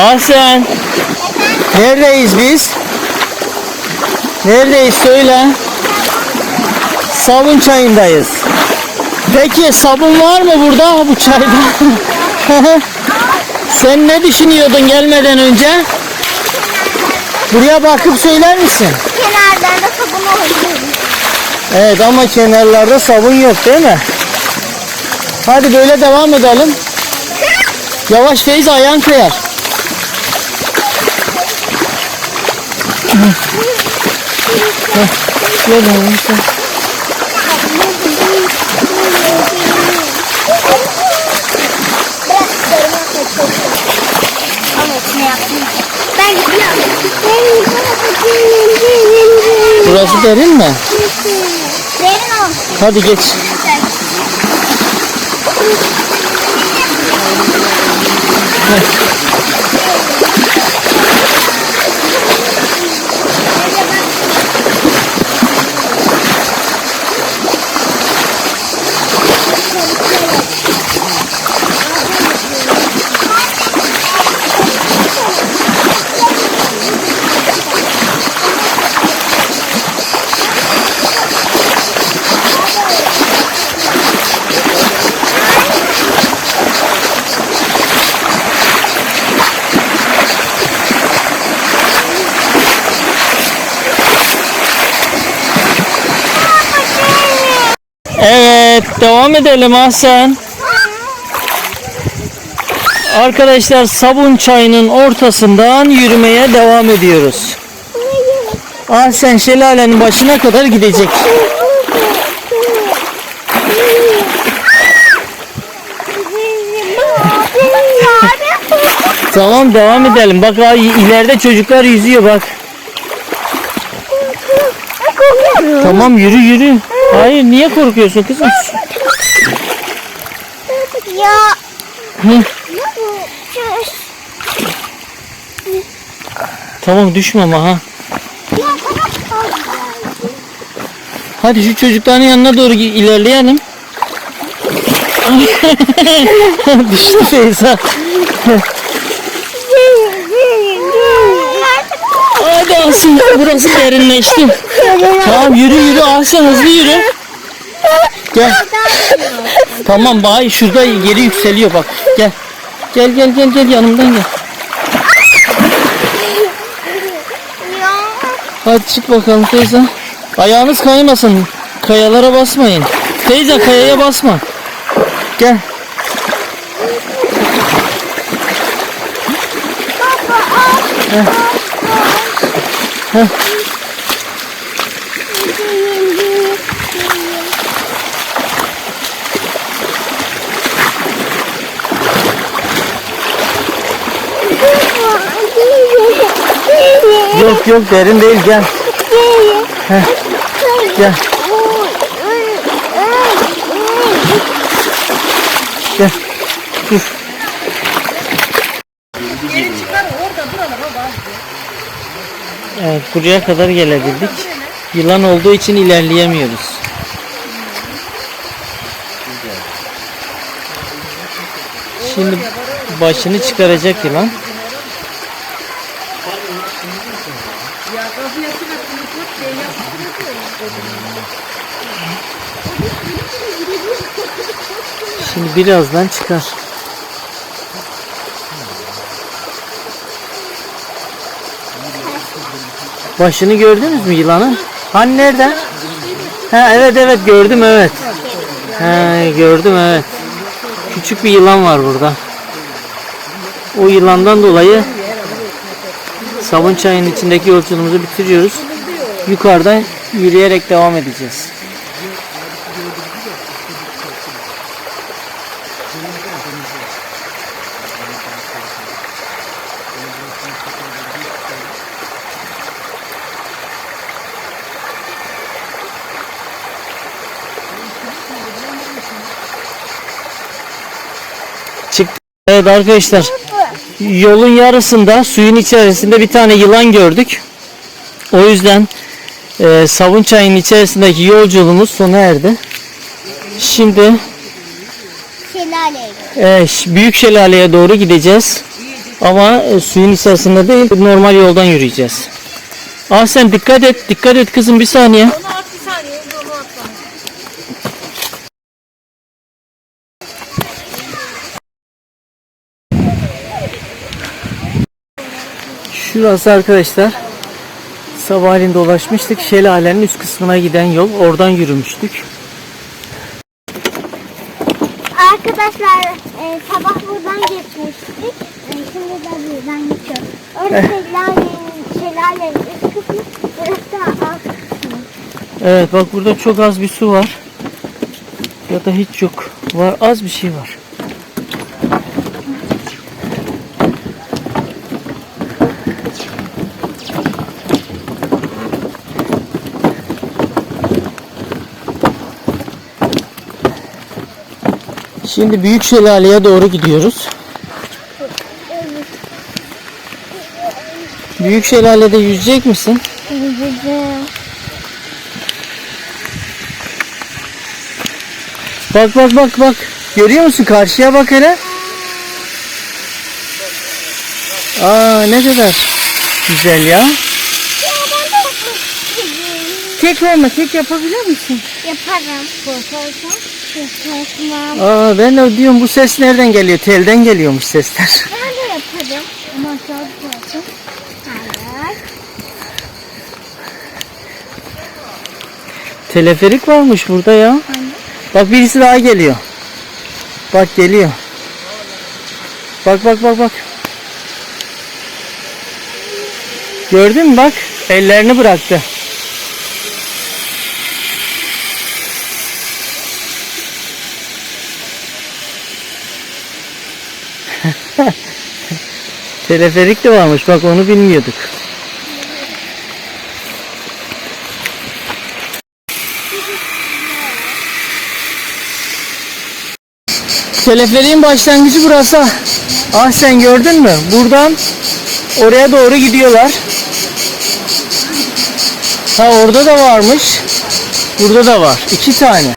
Ahsen. Neredeyiz biz? Neredeyiz söyle. Sabun çayındayız. Peki sabun var mı burada bu çayda? Sen ne düşünüyordun gelmeden önce? Buraya bakıp söyler misin? Kenardan da sabun olabilir. Evet ama kenarlarda sabun yok değil mi? Hadi böyle devam edelim. Yavaş Feyza ayağın kayar. Heh, yaptın? Ben gidiyorum. Burası derin mi? Derin olsun. Hadi geç. Evet devam edelim Ahsen. Arkadaşlar sabun çayının ortasından yürümeye devam ediyoruz. Ahsen şelalenin başına kadar gidecek. Tamam devam edelim. Bak ha, ileride çocuklar yüzüyor bak. Tamam yürü yürü. Hayır niye korkuyorsun kızım? Ya. Hı. Tamam düşme ama ha. Hadi şu çocukların yanına doğru ilerleyelim. Düştü Feyza. Hadi Asım burası derinleşti. Tamam yürü yürü Asım hızlı yürü. Gel. Tamam bay şurada yeri yükseliyor bak. Gel. Gel gel gel gel yanımdan gel. Hadi çık bakalım teyze. Ayağınız kaymasın. Kayalara basmayın. Teyze kayaya basma. Gel. Heh. Heh. Yok yok derin değil gel. Heh. Gel gel. Dur. Evet buraya kadar gelebildik. Yılan olduğu için ilerleyemiyoruz. Şimdi başını çıkaracak yılan. Şimdi birazdan çıkar. Başını gördünüz mü yılanın? Hani nerede? Ha evet evet gördüm evet. Ha gördüm evet. Küçük bir yılan var burada. O yılandan dolayı sabun çayının içindeki yolculuğumuzu bitiriyoruz. Yukarıdan yürüyerek devam edeceğiz. Evet arkadaşlar. Yolun yarısında suyun içerisinde bir tane yılan gördük. O yüzden e, sabun çayının içerisindeki yolculuğumuz sona erdi. Şimdi Şelaleye e, büyük şelaleye doğru gideceğiz. Ama e, suyun içerisinde değil normal yoldan yürüyeceğiz. Ah sen dikkat et dikkat et kızım bir saniye. önce Onu at bana. Şurası arkadaşlar. Sabahleyin dolaşmıştık. Şelalenin üst kısmına giden yol. Oradan yürümüştük. Arkadaşlar e, sabah buradan geçmiştik. E, şimdi de buradan geçiyoruz. Orada şelalenin, şelalenin üst kısmı, burası da alt kısmı. Evet bak burada çok az bir su var. Ya da hiç yok. Var az bir şey var. Şimdi büyük şelaleye doğru gidiyoruz. Büyük şelalede yüzecek misin? Güzel. Bak bak bak bak. Görüyor musun? Karşıya bak hele. Aa ne kadar güzel ya. Tek verme, tek yapabilir misin? Yaparım. Korkarsam yaparım. Aa ben de diyorum bu ses nereden geliyor? Telden geliyormuş sesler. Ben de yaparım. Ama düşersin. Hayır. Teleferik varmış burada ya. Bak birisi daha geliyor. Bak geliyor. Bak bak bak bak. Gördün mü bak? Ellerini bıraktı. Teleferik de varmış. Bak onu bilmiyorduk. Teleferiğin başlangıcı burası. Ah sen gördün mü? Buradan oraya doğru gidiyorlar. Ha orada da varmış. Burada da var. İki tane.